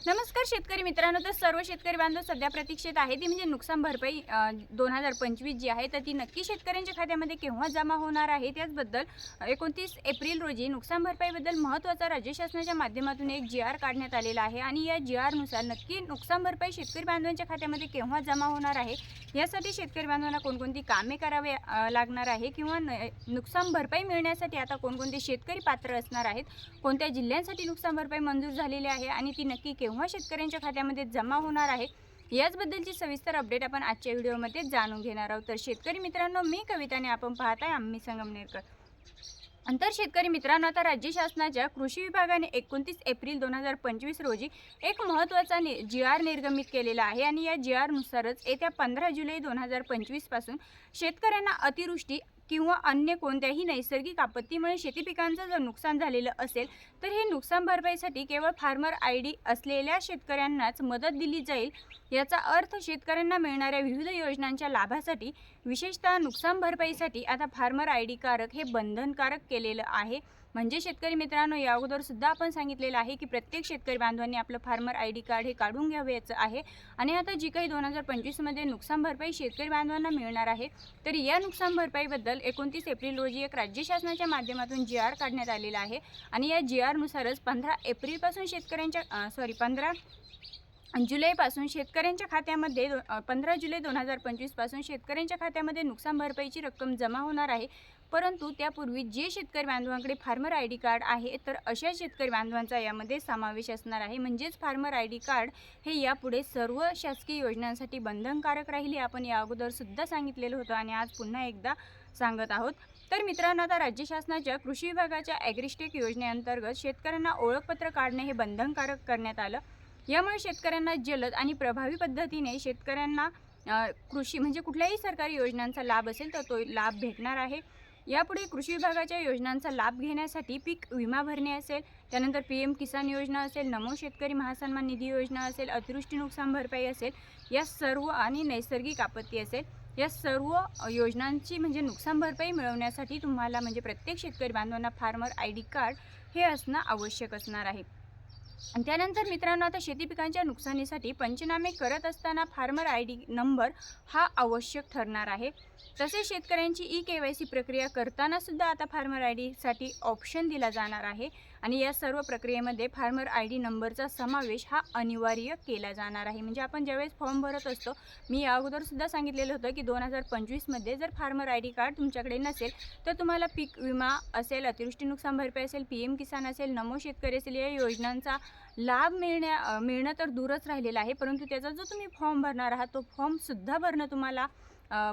नमस्कार शेतकरी मित्रांनो तर सर्व शेतकरी बांधव सध्या प्रतीक्षेत आहे ती म्हणजे नुकसान भरपाई दोन हजार पंचवीस जी आहे तर ती नक्की शेतकऱ्यांच्या खात्यामध्ये केव्हा जमा होणार आहे? त्याचबद्दल एकोणतीस एप्रिल रोजी नुकसान भरपाईबद्दल महत्त्वाचा राज्य शासनाच्या माध्यमातून एक जी आर काढण्यात आलेला आहे आणि या जी आरनुसार नक्की नुकसान भरपाई शेतकरी बांधवांच्या खात्यामध्ये केव्हा जमा होणार आहे? यासाठी शेतकरी बांधवांना कोणकोणती कामे करावे लागणार आहे किंवा न नुकसान भरपाई मिळण्यासाठी आता कोणकोणते शेतकरी पात्र असणार आहेत? कोणत्या जिल्ह्यांसाठी नुकसान भरपाई मंजूर झालेली आहे आणि ती नक्की केव्हा शेतकऱ्यांच्या खात्यामध्ये जमा होणार आहे. याचबद्दलची सविस्तर अपडेट आपण आजच्या व्हिडिओमध्ये जाणून घेणार आहोत. तर शेतकरी मित्रांनो मी कविताने आपण पाहताय आम्ही संगमनेरकर. अंतर शेतकरी मित्रांनो आता राज्य शासनाच्या कृषी विभागाने एकोणतीस एप्रिल दोन हजार पंचवीस रोजी एक महत्त्वाचा नि जी आर निर्गमित केलेला आहे. आणि या जी आरनुसारच येत्या पंधरा जुलै दोन हजार पंचवीसपासून शेतकऱ्यांना अतिवृष्टी किंवा अन्य कोणत्याही नैसर्गिक आपत्तीमुळे शेती पिकांचं जर नुकसान झालेलं असेल तर हे नुकसान भरपाईसाठी केवळ फार्मर आय डी असलेल्या शेतकऱ्यांनाच मदत दिली जाईल याचा अर्थ शेतकऱ्यांना मिळणाऱ्या विविध योजनांच्या लाभासाठी विशेषतः नुकसान भरपाईसाठी आता फार्मर आय डी कारक हे बंधनकारक केलेलं आहे. म्हणजे शेतकरी मित्रांनो या अगोदर सुद्धा आपण सांगितलेलं आहे की प्रत्येक शेतकरी बांधवांनी आपलं फार्मर आय डी कार्ड हे काढून घ्यावयाचं आहे. आणि आता जी काही दोन हजार पंचवीसमध्ये नुकसान भरपाई शेतकरी बांधवांना मिळणार आहे तर या नुकसान भरपाईबद्दल एकोणतीस एप्रिल रोजी एक राज्य शासनाच्या माध्यमातून जी आर काढण्यात आलेला आहे. आणि या जी आरनुसारच पंधरा एप्रिलपासून शेतकऱ्यांच्या सॉरी पंधरा जुलैपासून शेतकऱ्यांच्या खात्यामध्ये पंधरा जुलै दोन हजार पंचवीसपासून शेतकऱ्यांच्या खात्यामध्ये नुकसान भरपाईची रक्कम जमा होणार आहे. परंतु त्यापूर्वी जे शेतकरी बांधवांकडे फार्मर आय डी कार्ड आहे तर अशा शेतकरी बांधवांचा यामध्ये समावेश असणार आहे. म्हणजेच फार्मर आय डी कार्ड हे यापुढे सर्व शासकीय योजनांसाठी बंधनकारक राहील आपण या अगोदरसुद्धा सांगितलेलं होतं आणि आज पुन्हा एकदा सांगत आहोत. तर मित्रांनो आता राज्य शासनाच्या कृषी विभागाच्या ॲग्रिस्टेक योजनेअंतर्गत शेतकऱ्यांना ओळखपत्र काढणे हे बंधनकारक करण्यात आलं. यामुळे शेतकऱ्यांना जलद आणि प्रभावी पद्धतीने शेतकऱ्यांना कृषी म्हणजे कुठल्याही सरकारी योजनांचा लाभ असेल तर तो लाभ भेटणार आहे. यापुढे कृषी विभागाच्या योजनांचा लाभ घेण्यासाठी पीक विमा भरणे असेल त्यानंतर पी एम किसान योजना असेल नमो शेतकरी महासन्मान निधी योजना असेल अतिवृष्टी नुकसान भरपाई असेल या सर्व आणि नैसर्गिक आपत्ती असेल या सर्व योजनांची म्हणजे नुकसान भरपाई मिळवण्यासाठी तुम्हाला म्हणजे प्रत्येक शेतकरी बांधवांना फार्मर आय डी कार्ड हे असणं आवश्यक असणार आहे. त्यानंतर मित्रांनो आता शेती पिकांच्या नुकसानीसाठी पंचनामे करत असताना फार्मर आय डी नंबर हा आवश्यक ठरणार आहे. तसेच शेतकऱ्यांची ई के वाय सी प्रक्रिया करताना सुद्धा आता फार्मर आय डीसाठी ऑप्शन दिला जाणार आहे. आणि या सर्व प्रक्रियेमध्ये फार्मर आय डी नंबरचा समावेश हा अनिवार्य केला जाणार आहे. म्हणजे आपण ज्यावेळेस फॉर्म भरत असतो मी या अगोदरसुद्धा सांगितलेलं होतं की दोन हजार पंचवीसमध्ये जर फार्मर आय डी कार्ड तुमच्याकडे नसेल तर तुम्हाला पीक विमा असेल अतिवृष्टी नुकसान भरपाई असेल पी एम किसान असेल नमो शेतकरी असेल या योजनांचा लाभ मिळण्या मिळणं तर दूरच राहिलेलं आहे परंतु त्याचा जो तुम्ही फॉर्म भरणार आहात तो फॉर्मसुद्धा भरणं तुम्हाला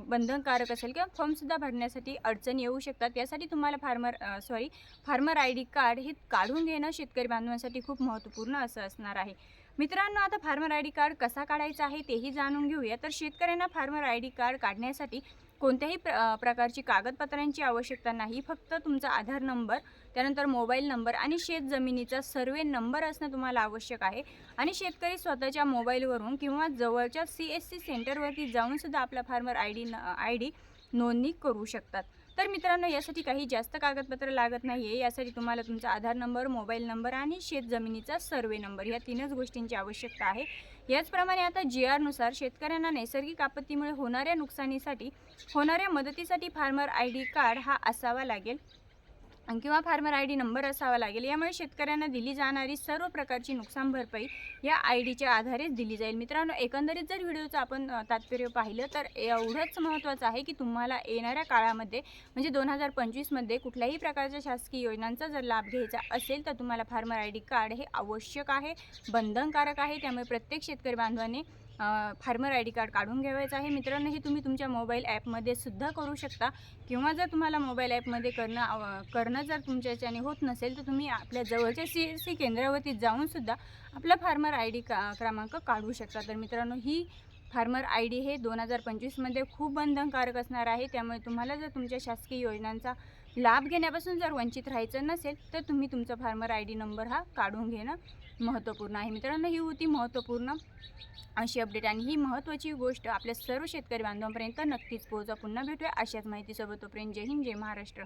बंधनकारक असेल किंवा फॉर्मसुद्धा भरण्यासाठी अडचण येऊ शकतात. यासाठी तुम्हाला farmer sorry farmer I D card हे काढून घेणं शेतकरी बांधवांसाठी खूप महत्त्वपूर्ण असं असणार आहे. मित्रांनो आता फार्मर आय डी कार्ड कसा काढायचा आहे तेही जाणून घेऊया. तर शेतकऱ्यांना फार्मर आय डी कार्ड काढण्यासाठी कोणत्याही प्र प्रकारची कागदपत्रांची आवश्यकता नाही. फक्त तुमचा आधार नंबर त्यानंतर मोबाईल नंबर आणि शेत जमिनीचा सर्वे नंबर असणं तुम्हाला आवश्यक आहे. आणि शेतकरी स्वतःच्या मोबाईलवरून किंवा जवळच्या सी एस सी सेंटरवरती जाऊनसुद्धा आपला फार्मर आय डी न आय डी नोंदणी करू शकतात. तर मित्रांनो यासाठी काही जास्त कागदपत्र लागत नाही आहे यासाठी तुम्हाला तुमचा आधार नंबर मोबाईल नंबर आणि शेत जमिनीचा सर्वे नंबर या तीनच गोष्टींची आवश्यकता आहे. याचप्रमाणे आता जी आरनुसार शेतकऱ्यांना नैसर्गिक आपत्तीमुळे होणाऱ्या नुकसानीसाठी होणाऱ्या मदतीसाठी फार्मर आय डी कार्ड हा असावा लागेल. किंवा फार्मर आय डी नंबर असावा लागेल. यामुळे शेतकऱ्यांना दिली जाणारी सर्व प्रकारची नुकसान भरपाई या आय डीच्या आधारेच दिली जाईल. मित्रांनो एकंदरीत जर व्हिडिओचं आपण तात्पर्य पाहिलं तर एवढंच महत्त्वाचं आहे की तुम्हाला येणाऱ्या काळामध्ये म्हणजे दोन हजार पंचवीसमध्ये कुठल्याही प्रकारच्या शासकीय योजनांचा जर लाभ घ्यायचा असेल तर तुम्हाला फार्मर आय डी कार्ड हे आवश्यक आहे बंधनकारक आहे. त्यामुळे प्रत्येक शेतकरी बांधवाने फार्मर आय डी कार्ड काढून घ्यावायचं आहे. मित्रांनो हे तुम्ही तुमच्या मोबाईल ॲपमध्ये सुद्धा करू शकता. किंवा जर तुम्हाला मोबाईल ॲपमध्ये करणं करणं जर तुमच्या याच्याने होत नसेल तर तुम्ही आपल्या जवळच्या सी एस सी केंद्रावरती जाऊन सुद्धा आपला फार्मर आय डी का क्रमांक काढू शकता. तर मित्रांनो ही फार्मर आय डी हे दोन हजार पंचवीसमध्ये खूप बंधनकारक असणार आहे. त्यामुळे तुम्हाला जर तुमच्या शासकीय योजनांचा लाभ घेण्यापासून जर वंचित राहायचं नसेल तर तुम्ही तुमचा फार्मर आय डी नंबर हा काढून घेणं महत्त्वपूर्ण आहे. मित्रांनो ही होती महत्त्वपूर्ण अशी अपडेट आणि ही महत्त्वाची गोष्ट आपल्या सर्व शेतकरी बांधवांपर्यंत नक्कीच पोहोचा. पुन्हा भेटूया अशाच माहितीसोबत. तोपर्यंत जय हिंद जय महाराष्ट्र.